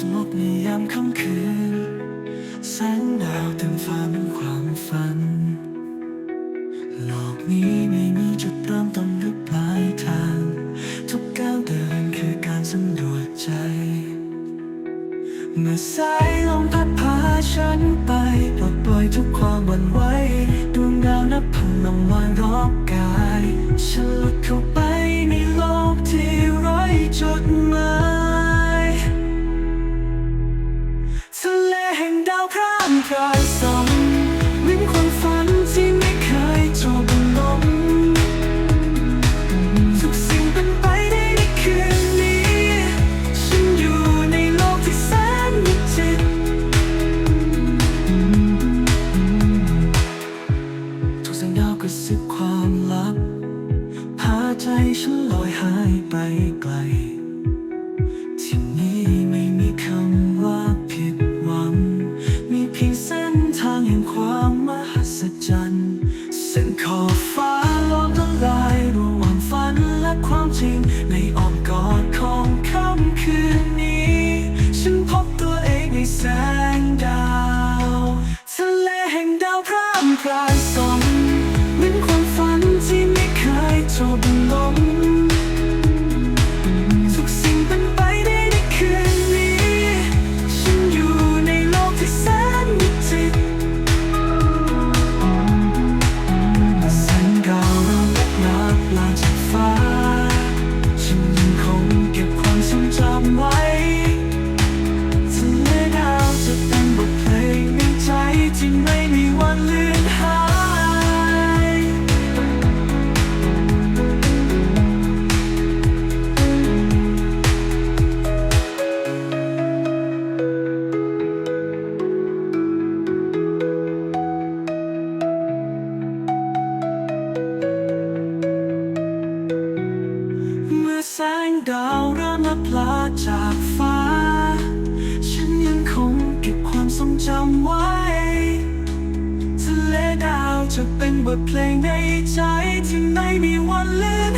สงบในยามค่ำคืน แสงดาวเต็มฟ้าเป็นความฝัน โลกนี้ไม่มีจุดเริ่มต้นหรือปลายทาง ทุกก้าวเดินคือการสำรวจใจ เมื่อสายลมพัดพาฉันไปปลดปล่อยทุกความหวั่นไหวดวงดาวนับพันลำวานรอบกายฉันลุดเข้า ฉันลอยหายไปไกล ที่นี้ไม่มีคำว่าผิดหวัง มีเพียงเส้นทางแห่งความมหัศจรรย์ เส้นขอบฟ้าลอมละลายระหว่างฝันและความจริง ในอ้อมกอดของค่ำคืนนี้ ฉันพบตัวเองในแสงดาว ทะเลแห่งดาวพร่ำพร งงทุกสิ่งเป็นไปได้ในคืนนี้ ฉันอยู่ในโลกที่แสนวิจิตรแสงดาวเริ่มลับลาจากฟ้า ฉันยังคงเก็บความทรงจำไว้ ดาวเริ่มลับลาจากฟ้า ฉันยังคงเก็บความทรงจำไว้ ทะเลดาวจะเป็นบทเพลงในใจที่ไม่มีวันเลือน